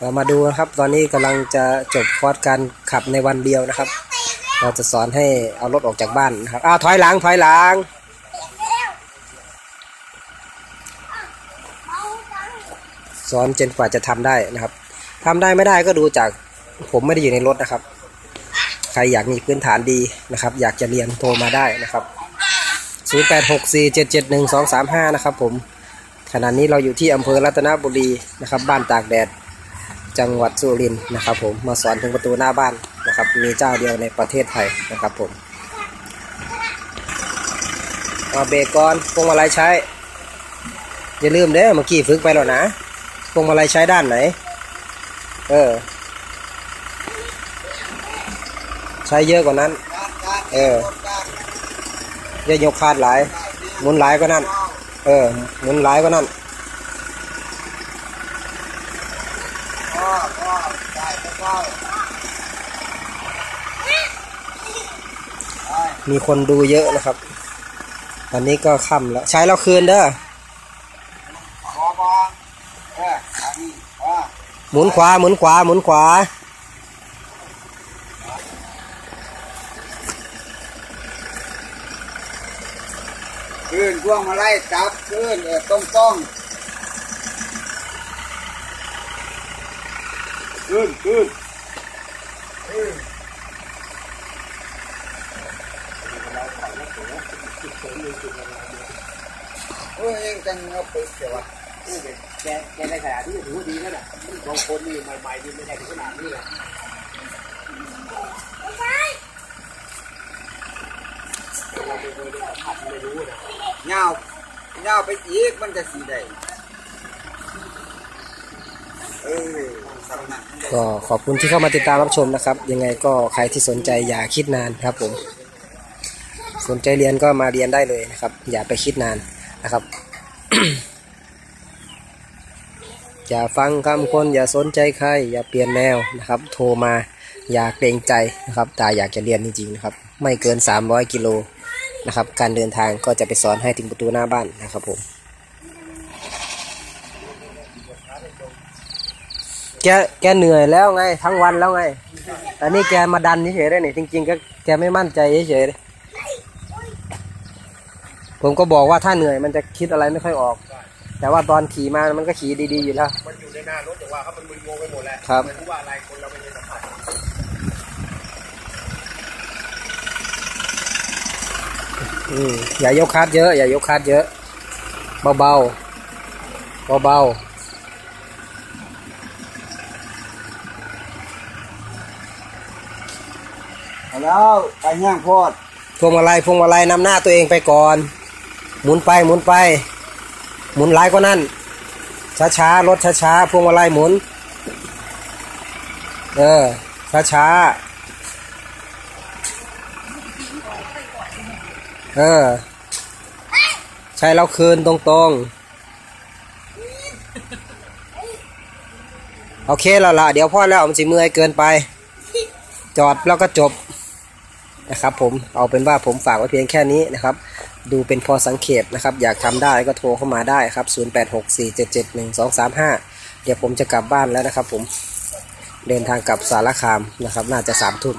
เรามาดูนะครับ ตอนนี้กำลังจะจบคอร์สการขับในวันเดียวนะครับ เราจะสอนให้เอารถออกจากบ้านนะครับอ้าวถอยหลังถอยหลังสอนจนกว่าจะทำได้นะครับทำได้ไม่ได้ก็ดูจากผมไม่ได้อยู่ในรถนะครับ ใครอยากมีพื้นฐานดีนะครับ อยากจะเรียนโทรมาได้นะครับ 0864771235 นะครับผมขณะนี้เราอยู่ที่อำเภอรัตนบุรีนะครับ บ้านตากแดด จังหวัดสุรินทร์นะครับผมมาสอนถึงประตูหน้าบ้านนะครับมีเจ้าเดียวในประเทศไทยนะครับผมเอาเบรกก่อนพวงมาลัยใช้ อย่าลืมเด้อเมื่อกี้ฝึกไปแล้วนะพวงมาลัยใช้ด้านไหน เออ ใช้เยอะกว่านั้น เอออย่ายกคาดหลายหมุนหลายก็นั่น เออหมุนหลายก็นั่น มีคนดูเยอะนะครับ ตอนนี้ก็ค่ำแล้ว ใช้แล้วคืนเด้อหมุนขวา หมุนขวา หมุนขวาขึ้นพวงมาไล่จับขึ้นเออต้องต้อง ขึ้นขึ้นโอ้ยยังจังเอาไปเสียวะแกแกในขณะที่ถือว่าดีแล้วน่ะบางคนนี่ใหม่ๆนี่ไม่ได้ถึงขนาดนี้เลยเงาเงาไปอีกมันจะสีได้เออสำนั ก็ขอบคุณที่เข้ามาติดตามรับชมนะครับ ยังไงก็ใครที่สนใจอย่าคิดนานครับ ผม สนใจเรียนก็มาเรียนได้เลยนะครับ อย่าไปคิดนานนะครับ อย่าฟังคำคนอย่าสนใจใครอย่าเปลี่ยนแนวนะครับ โทรมาอย่าเกรงใจนะครับแต่อยากจะเรียนจริงๆนะครับ ไม่เกิน 300 กิโลนะครับ การเดินทางก็จะไปสอนให้ถึงประตูหน้าบ้านนะครับผม แกแกเหนื่อยแล้วไง ทั้งวันแล้วไงแต่นี่แกมาดันเฉยๆได้นี่จริงๆก็แกไม่มั่นใจเฉยๆผมก็บอกว่าถ้าเหนื่อยมันจะคิดอะไรไม่ค่อยออก แต่ว่าตอนขี่มามันก็ขี่ดีๆอยู่แล้วมันอยู่ในหน้ารถแต่ว่าเขามันมึนงงไปหมดแล้วครับไม่รู้ว่าอะไรคนเราไม่ได้สัมผัสอืมอย่ายกคาดเยอะ อย่ายกคาดเยอะ เบาๆเบาเอา แล้วไปย่างโพอดพวงมาลัยพวงมาลัยนำหน้าตัวเองไปก่อน หมุนไปหมุนไป หมุนร้ายก็นั่น ช้าๆรถช้าๆพวงมาลัยหมุน เออ ช้าๆเออ ใช้แล้วคืนตรงๆโอเคแล้วล่ะ เดี๋ยวพ่อแล้วมันสิเมื่อยเกินไป จอดแล้วก็จบ นะครับ ผมเอาเป็นว่าผมฝากไว้เพียงแค่นี้นะครับ ดูเป็นพอสังเกตนะครับ อยากทำได้ก็โทรเข้ามาได้ครับ 0864771235 เดี๋ยวผมจะกลับบ้านแล้วนะครับ ผมเดินทางกลับสารคามนะครับ น่าจะสามทุ่ม